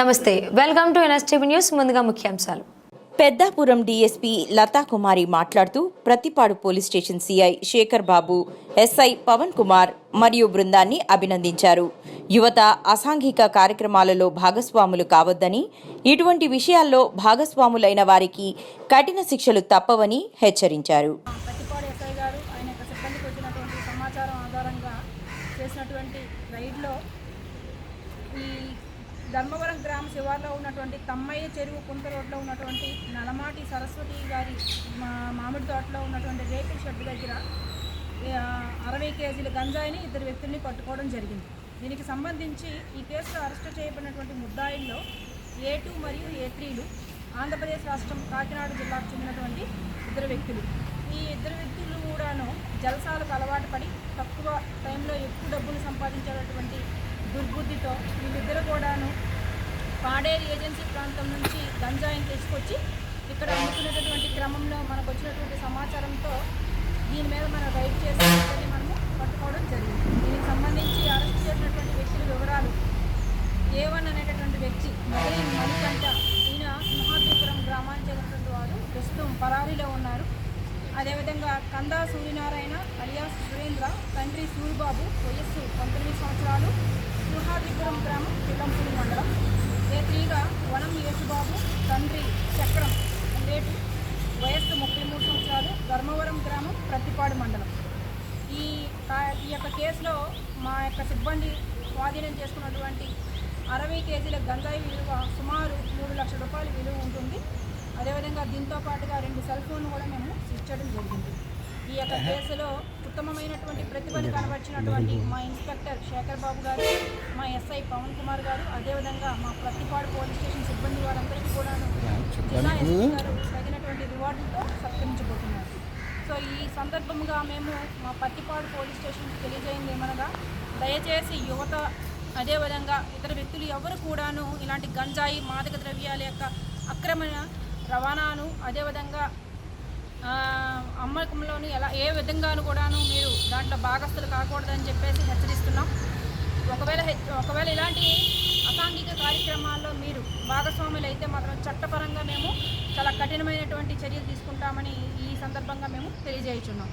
నమస్తే welcome to NSTV news ముందుగా ముఖ్యాంశాలు. పెద్దాపురం డీఎస్పీ లతాకుమారి మాట్లాడుతూ Prathipadu police station CI Sekhar Babu SI Pavan Kumar మరియు బృందాన్ని అభినందించారు. యువత అసాంఘిక కార్యక్రమాలలో భాగస్వాములు కావద్దని ఇటువంటి విషయాల్లో భాగస్వాములైన వారికి కఠిన శిక్షలు తప్పవని హెచ్చరించారు. ప్రతిపాడు ఎస్ఐ గారు ఆయన యొక్క సిబ్బందికి వచ్చినటువంటి సమాచారం ఆధారంగా చేసినటువంటి రైడ్లో ఈ ధర్మవరం గ్రామ శివార్లో ఉన్నటువంటి తమ్మయ్య చెరువు కుంట రోడ్లో ఉన్నటువంటి నలమాటి సరస్వతి గారి మా మామిడి తోటలో ఉన్నటువంటి రేకుల షెడ్ దగ్గర అరవై కేజీల గంజాయిని ఇద్దరు వ్యక్తుల్ని పట్టుకోవడం జరిగింది. దీనికి సంబంధించి ఈ కేసులో అరెస్టు చేయబడినటువంటి ముద్దాయిల్లో ఏ టూ మరియు ఏ త్రీలు ఆంధ్రప్రదేశ్ రాష్ట్రం కాకినాడ జిల్లాకు చెందినటువంటి ఇద్దరు వ్యక్తులు. ఈ ఇద్దరు వ్యక్తులు కూడాను జలసాలకు అలవాటు పడి తక్కువ టైంలో ఎక్కువ డబ్బులు సంపాదించేటటువంటి దుర్బుద్ధితో వీళ్ళిద్దరు కూడాను పాడేరు ఏజెన్సీ ప్రాంతం నుంచి గంజాయిని తీసుకొచ్చి ఇక్కడ అమ్ముకునేటటువంటి క్రమంలో మనకు వచ్చినటువంటి సమాచారంతో దీని మీద మనం రైడ్ చేసి మనము పట్టుకోవడం జరిగింది. దీనికి సంబంధించి అరెస్ట్ చేసినటువంటి వ్యక్తుల వివరాలు ఏవన్ అనేటటువంటి వ్యక్తి మరీ మణికంట ఈయన సింహాద్రిపురం గ్రామానికి చెందినటువంటి వారు ప్రస్తుతం పరారీలో ఉన్నారు. అదేవిధంగా కందా సూర్యనారాయణ అలియాస్ సురేంద్ర తండ్రి సూరిబాబు వయస్సు పంతొమ్మిది సంవత్సరాలు సింహాద్రిపురం గ్రామం పిల్లంపూడి మండలం. ఏ త్రీగా వనం యేసుబాబు తండ్రి చక్రం లేటు వయస్సు ముప్పై మూడు సంవత్సరాలు ధర్మవరం గ్రామం ప్రతిపాడు మండలం. ఈ ఈ యొక్క కేసులో మా యొక్క సిబ్బంది స్వాధీనం చేసుకున్నటువంటి అరవై కేజీల గంజాయి విలువ సుమారు మూడు లక్షల రూపాయల విలువ ఉంటుంది. అదేవిధంగా దీంతో పాటుగా రెండు సెల్ ఫోన్లు కూడా మేము సీజ్ జరిగింది. ఈ యొక్క కేసులో ఉత్తమమైనటువంటి ప్రతిభను కనబరిచినటువంటి మా ఇన్స్పెక్టర్ శేఖర్ బాబు గారు మా ఎస్ఐ పవన్ కుమార్ గారు అదేవిధంగా మా ప్రతిపాడు పోలీస్ స్టేషన్ సిబ్బంది వారందరికీ కూడాను జిల్లా ఎస్పీ గారు తగినటువంటి రివార్డులతో సత్కరించబోతున్నారు. సో ఈ సందర్భంగా మేము మా పత్తిపాడు పోలీస్ స్టేషన్కి తెలియజేయింది ఏమనగా దయచేసి యువత అదేవిధంగా ఇతర వ్యక్తులు ఎవరు కూడాను ఇలాంటి గంజాయి మాదక ద్రవ్యాల యొక్క అక్రమ రవాణాను అదేవిధంగా అమ్మకంలోని ఎలా ఏ విధంగాను కూడాను మీరు దాంట్లో భాగస్తులు కాకూడదని చెప్పేసి హెచ్చరిస్తున్నాం. ఒకవేళ ఒకవేళ ఇలాంటి అసాంఘిక కార్యక్రమాల్లో మీరు భాగస్వాములు అయితే మాత్రం చట్టపరంగా మేము చాలా కఠినమైనటువంటి చర్యలు తీసుకుంటామని ఈ సందర్భంగా మేము తెలియజేయుచున్నాం.